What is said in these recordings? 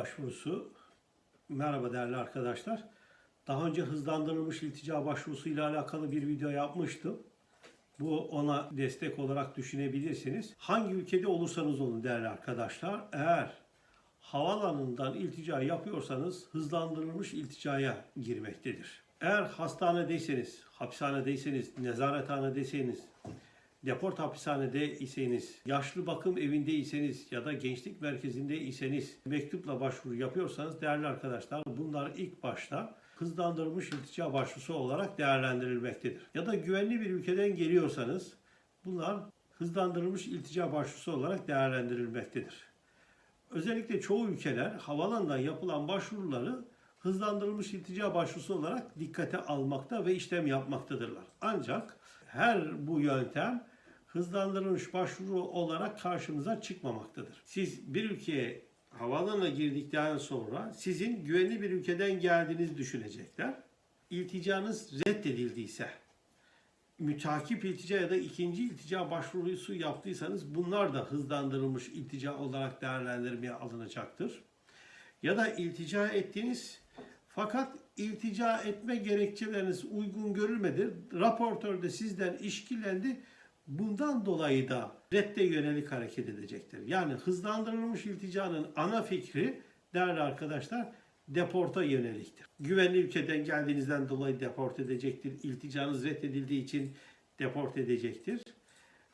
başvurusu. Merhaba değerli arkadaşlar. Daha önce hızlandırılmış iltica başvurusu ile alakalı bir video yapmıştım. Bu ona destek olarak düşünebilirsiniz. Hangi ülkede olursanız olun değerli arkadaşlar. Eğer havalanından iltica yapıyorsanız hızlandırılmış ilticaya girmektedir. Eğer hastanedeyseniz, hapishanedeyseniz, nezarethanedeyseniz, deport hapishanede iseniz, yaşlı bakım evindeyseniz ya da gençlik merkezinde iseniz mektupla başvuru yapıyorsanız değerli arkadaşlar bunlar ilk başta hızlandırılmış iltica başvurusu olarak değerlendirilmektedir. Ya da güvenli bir ülkeden geliyorsanız bunlar hızlandırılmış iltica başvurusu olarak değerlendirilmektedir. Özellikle çoğu ülkeler havalandan yapılan başvuruları hızlandırılmış iltica başvurusu olarak dikkate almakta ve işlem yapmaktadırlar. Ancak her bu yöntem hızlandırılmış başvuru olarak karşımıza çıkmamaktadır. Siz bir ülkeye havaalanına girdikten sonra sizin güvenli bir ülkeden geldiğinizi düşünecekler. İlticanız reddedildiyse, mütakip iltica ya da ikinci iltica başvurusu yaptıysanız bunlar da hızlandırılmış iltica olarak değerlendirmeye alınacaktır. Ya da iltica ettiniz fakat iltica etme gerekçeleriniz uygun görülmedi. Raportör de sizden işkilendi. Bundan dolayı da redde yönelik hareket edecektir. Yani hızlandırılmış ilticanın ana fikri değerli arkadaşlar deporta yöneliktir. Güvenli ülkeden geldiğinizden dolayı deport edecektir. İlticanız reddedildiği için deport edecektir.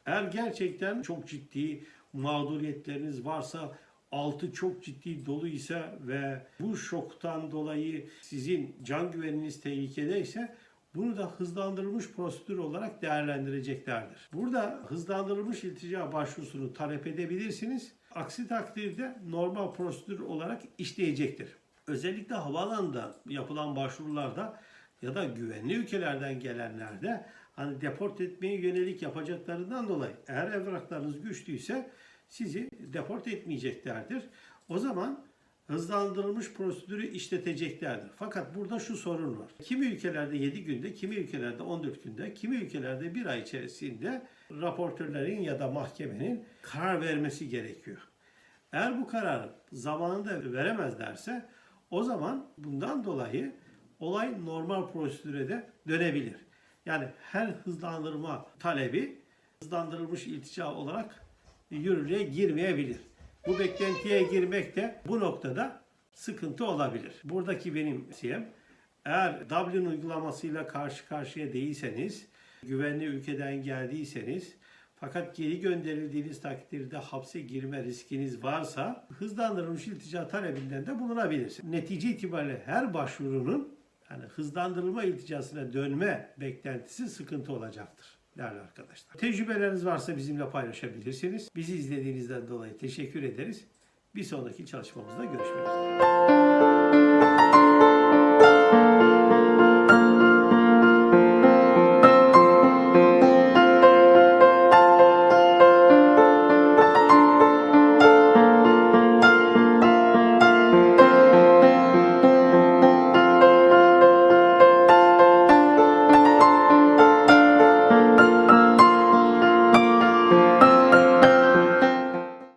Eğer gerçekten çok ciddi mağduriyetleriniz varsa altı çok ciddi dolu ise ve bu şoktan dolayı sizin can güveniniz tehlikedeyse bunu da hızlandırılmış prosedür olarak değerlendireceklerdir. Burada hızlandırılmış iltica başvurusunu talep edebilirsiniz. Aksi takdirde normal prosedür olarak işleyecektir. Özellikle havaalanında yapılan başvurularda ya da güvenli ülkelerden gelenlerde hani deport etmeye yönelik yapacaklarından dolayı eğer evraklarınız güçlüyse sizi deport etmeyeceklerdir. O zaman hızlandırılmış prosedürü işleteceklerdir. Fakat burada şu sorun var. Kimi ülkelerde 7 günde, kimi ülkelerde 14 günde, kimi ülkelerde 1 ay içerisinde raportörlerin ya da mahkemenin karar vermesi gerekiyor. Eğer bu kararı zamanında veremezlerse o zaman bundan dolayı olay normal prosedüre de dönebilir. Yani her hızlandırma talebi hızlandırılmış iltica olarak yürürlüğe girmeyebilir. Bu beklentiye girmek de bu noktada sıkıntı olabilir. Buradaki benim siyem eğer Dublin uygulamasıyla karşı karşıya değilseniz, güvenli ülkeden geldiyseniz fakat geri gönderildiğiniz takdirde hapse girme riskiniz varsa hızlandırılmış iltica talebinden de bulunabilirsiniz. Netice itibariyle her başvurunun yani hızlandırılma ilticasına dönme beklentisi sıkıntı olacaktır değerli arkadaşlar. Tecrübeleriniz varsa bizimle paylaşabilirsiniz. Bizi izlediğinizden dolayı teşekkür ederiz. Bir sonraki çalışmamızda görüşmek üzere.